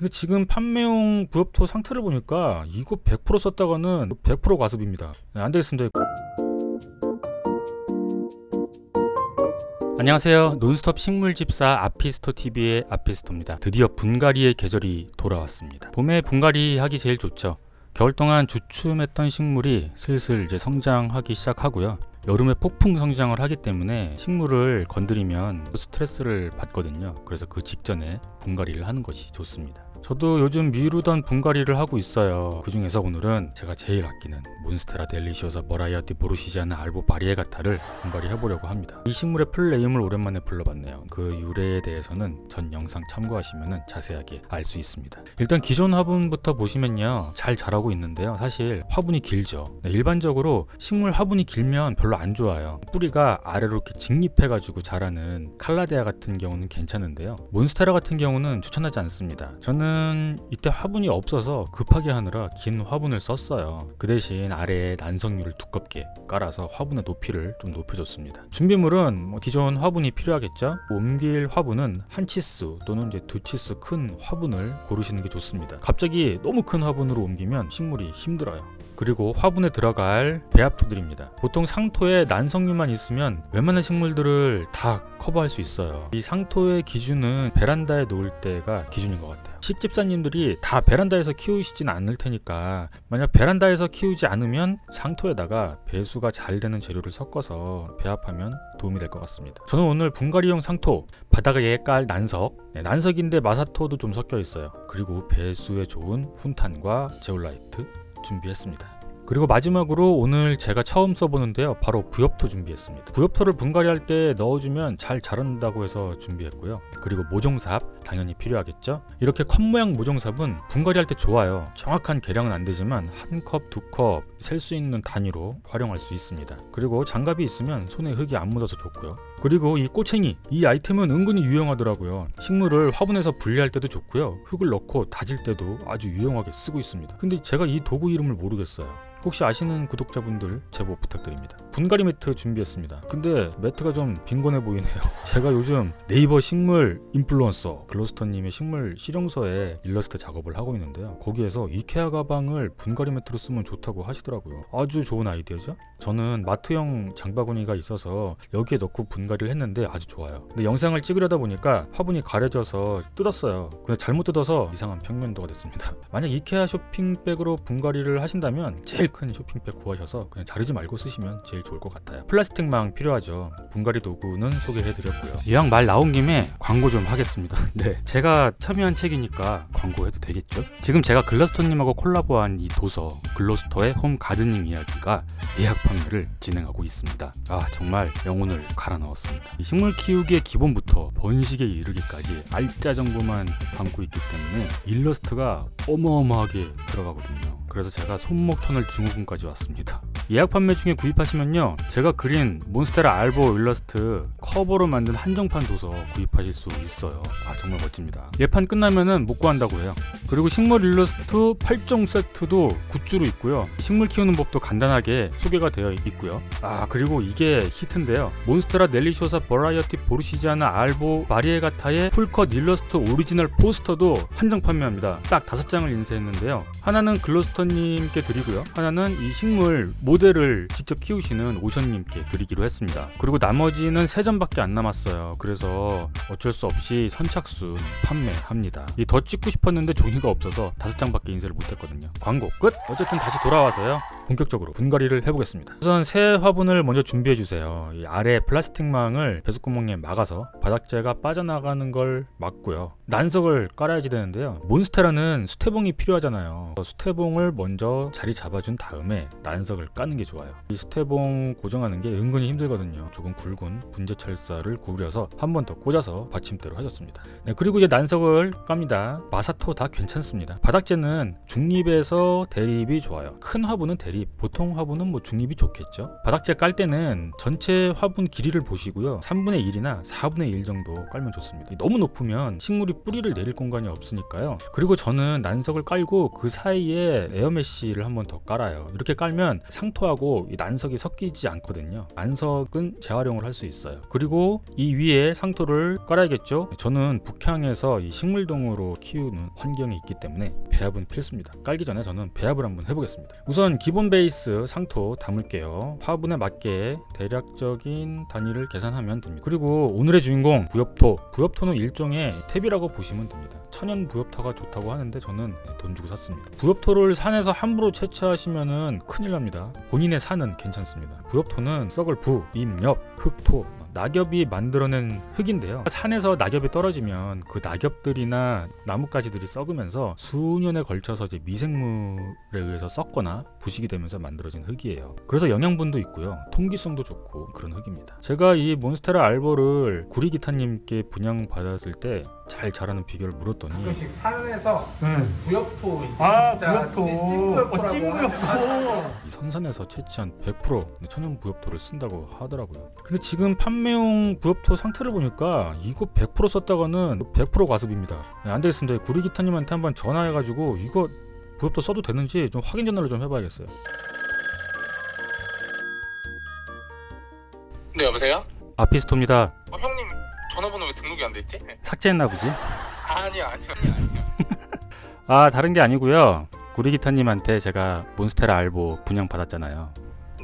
근데 지금 판매용 부엽토 상태를 보니까 이거 100% 썼다가는 100% 과습입니다. 네, 안 되겠습니다. 안녕하세요. 논스톱 식물집사 아피스토 TV의 아피스토입니다. 드디어 분갈이의 계절이 돌아왔습니다. 봄에 분갈이 하기 제일 좋죠. 겨울 동안 주춤했던 식물이 슬슬 이제 성장하기 시작하고요. 여름에 폭풍 성장을 하기 때문에 식물을 건드리면 스트레스를 받거든요. 그래서 그 직전에 분갈이를 하는 것이 좋습니다. 저도 요즘 미루던 분갈이를 하고 있어요. 그 중에서 오늘은 제가 제일 아끼는 몬스테라 델리시오사 버라이어티 보르시지아나 알보 바리에가타를 분갈이 해보려고 합니다. 이 식물의 풀 네임을 오랜만에 불러봤네요. 그 유래에 대해서는 전 영상 참고하시면 자세하게 알 수 있습니다. 일단 기존 화분부터 보시면요. 잘 자라고 있는데요. 사실 화분이 길죠. 네, 일반적으로 식물 화분이 길면 별로 안 좋아요. 뿌리가 아래로 이렇게 직립해가지고 자라는 칼라데아 같은 경우는 괜찮은데요. 몬스테라 같은 경우는 추천하지 않습니다. 저는 이때 화분이 없어서 급하게 하느라 긴 화분을 썼어요. 그 대신 아래에 난석류를 두껍게 깔아서 화분의 높이를 좀 높여줬습니다. 준비물은 뭐 기존 화분이 필요하겠죠. 옮길 화분은 한 치수 또는 이제 두 치수 큰 화분을 고르시는 게 좋습니다. 갑자기 너무 큰 화분으로 옮기면 식물이 힘들어요. 그리고 화분에 들어갈 배합토들입니다. 보통 상토에 난석류만 있으면 웬만한 식물들을 다 커버할 수 있어요. 이 상토의 기준은 베란다에 놓을 때가 기준인 것 같아요. 식집사님들이 다 베란다에서 키우시진 않을 테니까 만약 베란다에서 키우지 않으면 상토에다가 배수가 잘 되는 재료를 섞어서 배합하면 도움이 될 것 같습니다. 저는 오늘 분갈이용 상토, 바닥에 깔 난석, 네, 난석인데 마사토도 좀 섞여 있어요. 그리고 배수에 좋은 훈탄과 제올라이트 준비했습니다. 그리고 마지막으로 오늘 제가 처음 써보는데요. 바로 부엽토 준비했습니다. 부엽토를 분갈이 할 때 넣어주면 잘 자란다고 해서 준비했고요. 그리고 모종삽 당연히 필요하겠죠. 이렇게 컵 모양 모종삽은 분갈이 할 때 좋아요. 정확한 계량은 안 되지만 한 컵, 두 컵 셀 수 있는 단위로 활용할 수 있습니다. 그리고 장갑이 있으면 손에 흙이 안 묻어서 좋고요. 그리고 이 꼬챙이 이 아이템은 은근히 유용하더라고요. 식물을 화분에서 분리할 때도 좋고요. 흙을 넣고 다질 때도 아주 유용하게 쓰고 있습니다. 근데 제가 이 도구 이름을 모르겠어요. 혹시 아시는 구독자분들 제보 부탁드립니다. 분갈이 매트 준비했습니다. 근데 매트가 좀 빈곤해 보이네요. 제가 요즘 네이버 식물 인플루언서 글로스터님의 식물 실용서에 일러스트 작업을 하고 있는데요. 거기에서 이케아 가방을 분갈이 매트로 쓰면 좋다고 하시더라고요. 아주 좋은 아이디어죠? 저는 마트형 장바구니가 있어서 여기에 넣고 분갈이 를 했는데 아주 좋아요. 근데 영상을 찍으려다 보니까 화분이 가려져서 뜯었어요. 근데 잘못 뜯어서 이상한 평면도가 됐습니다. 만약 이케아 쇼핑백으로 분갈이를 하신다면 제일 큰 쇼핑백 구하셔서 그냥 자르지 말고 쓰시면 제일 좋을 것 같아요. 플라스틱망 필요하죠. 분갈이 도구는 소개해드렸고요. 이왕 말 나온 김에 광고 좀 하겠습니다. 네, 제가 참여한 책이니까 광고해도 되겠죠? 지금 제가 글러스터님하고 콜라보한 이 도서 글로스터의 홈 가드닝 이야기가 예약 판매를 진행하고 있습니다. 아 정말 영혼을 갈아 넣었습니다. 이 식물 키우기의 기본부터 번식에 이르기까지 알짜 정보만 담고 있기 때문에 일러스트가 어마어마하게 들어가거든요. 그래서 제가 손목 터널 증후군까지 왔습니다. 예약 판매 중에 구입하시면요. 제가 그린 몬스테라 알보 일러스트 커버로 만든 한정판 도서 구입하실 수 있어요. 아 정말 멋집니다. 예판 끝나면은 못 구한다고 해요. 그리고 식물 일러스트 8종 세트도 굿즈로 있고요. 식물 키우는 법도 간단하게 소개가 되어 있고요. 아 그리고 이게 히트인데요. 몬스테라 넬리쇼사 버라이어티 보르시지아나 알보 바리에가타의 풀컷 일러스트 오리지널 포스터도 한정 판매합니다. 딱 다섯 장을 인쇄했는데요. 하나는 글로스터님께 드리고요. 하나는 이 식물 모 델을 직접 키우시는 오션님께 드리기로 했습니다. 그리고 나머지는 세 점밖에 안 남았어요. 그래서 어쩔 수 없이 선착순 판매합니다. 이 더 찍고 싶었는데 종이가 없어서 다섯 장밖에 인쇄를 못했거든요. 광고 끝. 어쨌든 다시 돌아와서요. 본격적으로 분갈이를 해보겠습니다. 우선 새 화분을 먼저 준비해 주세요. 이 아래 플라스틱망을 배수구멍에 막아서 바닥재가 빠져나가는 걸 막고요. 난석을 깔아야지 되는데요. 몬스테라는 수태봉이 필요하잖아요. 수태봉을 먼저 자리 잡아준 다음에 난석을 까는 게 좋아요. 이 수태봉 고정하는 게 은근히 힘들거든요. 조금 굵은 분재 철사를 구부려서 한 번 더 꽂아서 받침대로 해줬습니다. 네, 그리고 이제 난석을 깝니다. 마사토 다 괜찮습니다. 바닥재는 중립에서 대립이 좋아요. 큰 화분은 대립 대비 보통 화분은 뭐 중립이 좋겠죠. 바닥재 깔 때는 전체 화분 길이를 보시고요. 3분의 1이나 4분의 1 정도 깔면 좋습니다. 너무 높으면 식물이 뿌리를 내릴 공간이 없으니까요. 그리고 저는 난석을 깔고 그 사이에 에어메쉬를 한번 더 깔아요. 이렇게 깔면 상토하고 이 난석이 섞이지 않거든요. 난석은 재활용을 할 수 있어요. 그리고 이 위에 상토를 깔아야겠죠. 저는 북향에서 이 식물동으로 키우는 환경이 있기 때문에 배합은 필수입니다. 깔기 전에 저는 배합을 한번 해보겠습니다. 우선 기본 베이스 상토 담을게요. 화분에 맞게 대략적인 단위를 계산하면 됩니다. 그리고 오늘의 주인공 부엽토. 부엽토는 일종의 탭이라고 보시면 됩니다. 천연 부엽토가 좋다고 하는데 저는 네, 돈 주고 샀습니다. 부엽토를 산에서 함부로 채취하시면은 큰일 납니다. 본인의 산은 괜찮습니다. 부엽토는 썩을 부, 임, 엽, 흙, 토, 낙엽이 만들어낸 흙인데요. 산에서 낙엽이 떨어지면 그 낙엽들이나 나뭇가지들이 썩으면서 수년에 걸쳐서 이제 미생물에 의해서 썩거나 부식이 되면서 만들어진 흙이에요. 그래서 영양분도 있고요. 통기성도 좋고 그런 흙입니다. 제가 이 몬스테라 알보를 구리기타님께 분양받았을 때 잘 자라는 비결을 물었더니 가끔씩 산에서 음. 부엽토 아 부엽토 어, 찐부엽토 하는- 이 선산에서 채취한 100% 천연 부엽토를 쓴다고 하더라고요 근데 지금 판매용 부엽토 상태를 보니까 이거 100% 썼다가는 100% 과습입니다 네, 안 되겠습니다 구리기타님한테 한번 전화해가지고 이거 부엽토 써도 되는지 좀 확인 전화를 좀 해봐야겠어요. 네 여보세요? 아피스토입니다. 어, 형님 전화번호 왜 등록이 안 됐지? 삭제했나 보지? 아니요 아니요. 아니요 아 다른 게 아니고요. 구리기타님한테 제가 몬스테라 알보 분양 받았잖아요.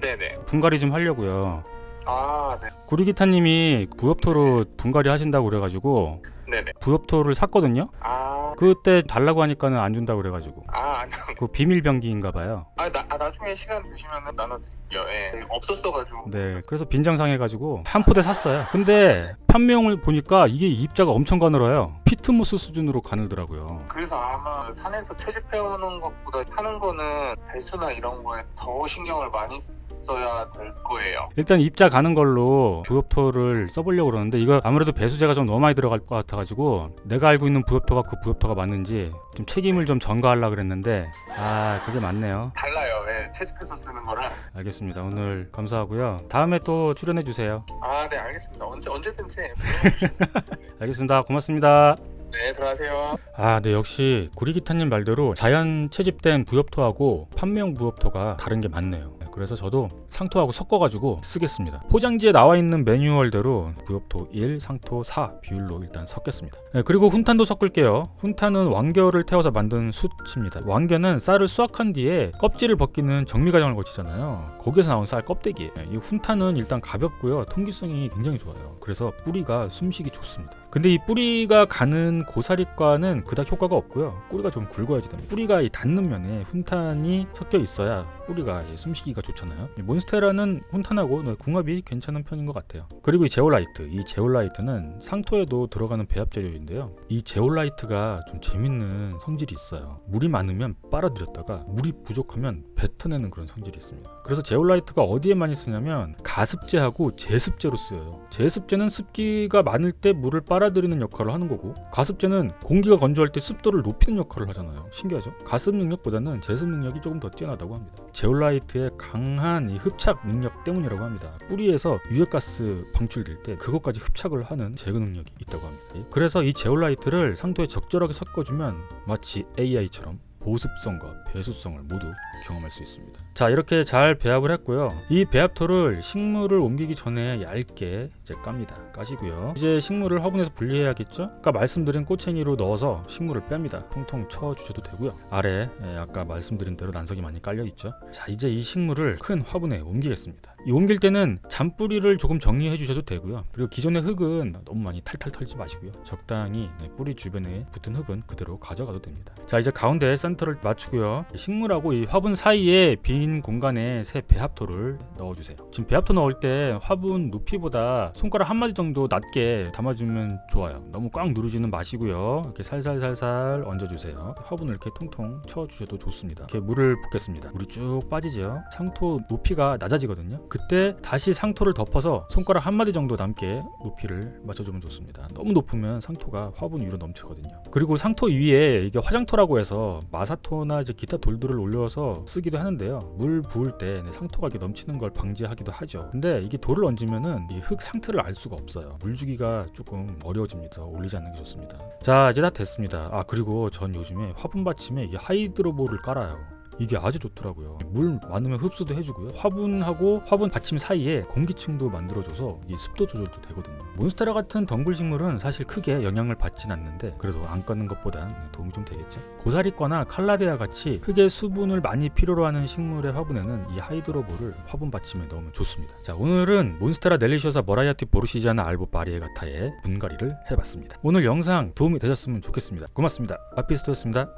네네. 분갈이 좀 하려고요. 아 네. 구리기타님이 부엽토로 분갈이 하신다고 그래가지고 네네. 부엽토를 샀거든요. 아, 그때 달라고 하니까는 안 준다고 그래가지고 아 아니요 그 비밀 병기인가 봐요. 아, 나, 아 나중에 시간 되시면 나눠드릴게요 예 없었어가지고 네, 그래서 빈정상해가지고 한 포대 샀어요. 근데 판매용을 보니까 이게 입자가 엄청 가늘어요. 피트모스 수준으로 가늘더라고요. 그래서 아마 산에서 채집해오는 것보다 하는 거는 배수나 이런 거에 더 신경을 많이 써야 될 거예요 일단 입자 가는 걸로 부엽토를 써보려고 그러는데 이거 아무래도 배수제가 좀 너무 많이 들어갈 것 같아가지고 내가 알고 있는 부엽토가 그 부엽토가 맞는지 좀 책임을 좀 전가하려 그랬는데 아 그게 맞네요. 달라요 예 채집해서 쓰는 거랑 알겠습니다. 오늘 감사하고요. 다음에 또 출연해 주세요. 아 네 알겠습니다 언제 언제든지 알겠습니다. 고맙습니다. 네 들어가세요 아, 네 역시 구리기타님 말대로 자연 채집된 부엽토하고 판매용 부엽토가 다른 게 맞네요. 네, 그래서 저도 상토하고 섞어가지고 쓰겠습니다. 포장지에 나와 있는 매뉴얼대로 부엽토 1, 상토 4 비율로 일단 섞겠습니다. 네, 그리고 훈탄도 섞을게요. 훈탄은 왕겨를 태워서 만든 숯입니다. 왕겨는 쌀을 수확한 뒤에 껍질을 벗기는 정미 과정을 거치잖아요. 거기서 나온 쌀 껍데기예요. 네, 이 훈탄은 일단 가볍고요. 통기성이 굉장히 좋아요. 그래서 뿌리가 숨쉬기 좋습니다. 근데 이 뿌리가 가는 고사리과는 그닥 효과가 없고요. 뿌리가 좀 굵어야지 됩니다. 뿌리가 이 닿는 면에 훈탄이 섞여 있어야 뿌리가 이 숨쉬기가 좋잖아요. 이 몬스테라는 훈탄하고 네, 궁합이 괜찮은 편인 것 같아요. 그리고 이 제올라이트, 이 제올라이트는 상토에도 들어가는 배합 재료인데요. 이 제올라이트가 좀 재밌는 성질이 있어요. 물이 많으면 빨아들였다가 물이 부족하면 뱉어내는 그런 성질이 있습니다. 그래서 제올라이트가 어디에 많이 쓰냐면 가습제하고 제습제로 쓰여요. 제습제는 습기가 많을 때 물을 빨아들이는 역할을 하는 거고 가습제는 공기가 건조할 때 습도를 높이는 역할을 하잖아요. 신기하죠? 가습 능력보다는 제습 능력이 조금 더 뛰어나다고 합니다. 제올라이트의 강한 이 흡착 능력 때문이라고 합니다. 뿌리에서 유해가스 방출될 때 그것까지 흡착을 하는 제거 능력이 있다고 합니다. 그래서 이 제올라이트를 상토에 적절하게 섞어주면 마치 AI처럼 보습성과 배수성을 모두 경험할 수 있습니다. 자 이렇게 잘 배합을 했고요. 이 배합토를 식물을 옮기기 전에 얇게 이제 깝니다. 까시고요. 이제 식물을 화분에서 분리해야겠죠? 아까 말씀드린 꼬챙이로 넣어서 식물을 뺍니다. 통통 쳐주셔도 되고요. 아래 예, 아까 말씀드린 대로 난석이 많이 깔려 있죠. 자 이제 이 식물을 큰 화분에 옮기겠습니다. 이 옮길 때는 잔뿌리를 조금 정리해 주셔도 되고요. 그리고 기존의 흙은 너무 많이 탈탈 털지 마시고요. 적당히 네, 뿌리 주변에 붙은 흙은 그대로 가져가도 됩니다. 자 이제 가운데 센터를 맞추고요. 식물하고 이 화분 사이에 빈 공간에 새 배합토를 넣어주세요. 지금 배합토 넣을 때 화분 높이보다 손가락 한 마디 정도 낮게 담아주면 좋아요. 너무 꽉 누르지는 마시고요. 이렇게 살살살살 얹어주세요. 화분을 이렇게 통통 쳐주셔도 좋습니다. 이렇게 물을 붓겠습니다. 물이 쭉 빠지죠. 상토 높이가 낮아지거든요. 그때 다시 상토를 덮어서 손가락 한 마디 정도 남게 높이를 맞춰주면 좋습니다. 너무 높으면 상토가 화분 위로 넘치거든요. 그리고 상토 위에 이게 화장토라고 해서 아사토나 이제 기타 돌들을 올려서 쓰기도 하는데요. 물 부을 때 네, 상토가 이렇게 넘치는 걸 방지하기도 하죠. 근데 이게 돌을 얹으면은 이 흙 상태를 알 수가 없어요. 물 주기가 조금 어려워집니다. 올리지 않는 게 좋습니다. 자 이제 다 됐습니다. 아 그리고 전 요즘에 화분 받침에 이 하이드로볼을 깔아요. 이게 아주 좋더라고요. 물 많으면 흡수도 해주고요. 화분하고 화분 받침 사이에 공기층도 만들어줘서 이 습도 조절도 되거든요. 몬스테라 같은 덩굴 식물은 사실 크게 영향을 받진 않는데 그래도 안 까는 것보단 도움이 좀 되겠죠. 고사리과나 칼라데아 같이 흙의 수분을 많이 필요로 하는 식물의 화분에는 이 하이드로볼을 화분 받침에 넣으면 좋습니다. 자 오늘은 몬스테라 넬리쇼사 버라이어티 보르시지아나 알보 바리에가타의 분갈이를 해봤습니다. 오늘 영상 도움이 되셨으면 좋겠습니다. 고맙습니다. 아피스토였습니다.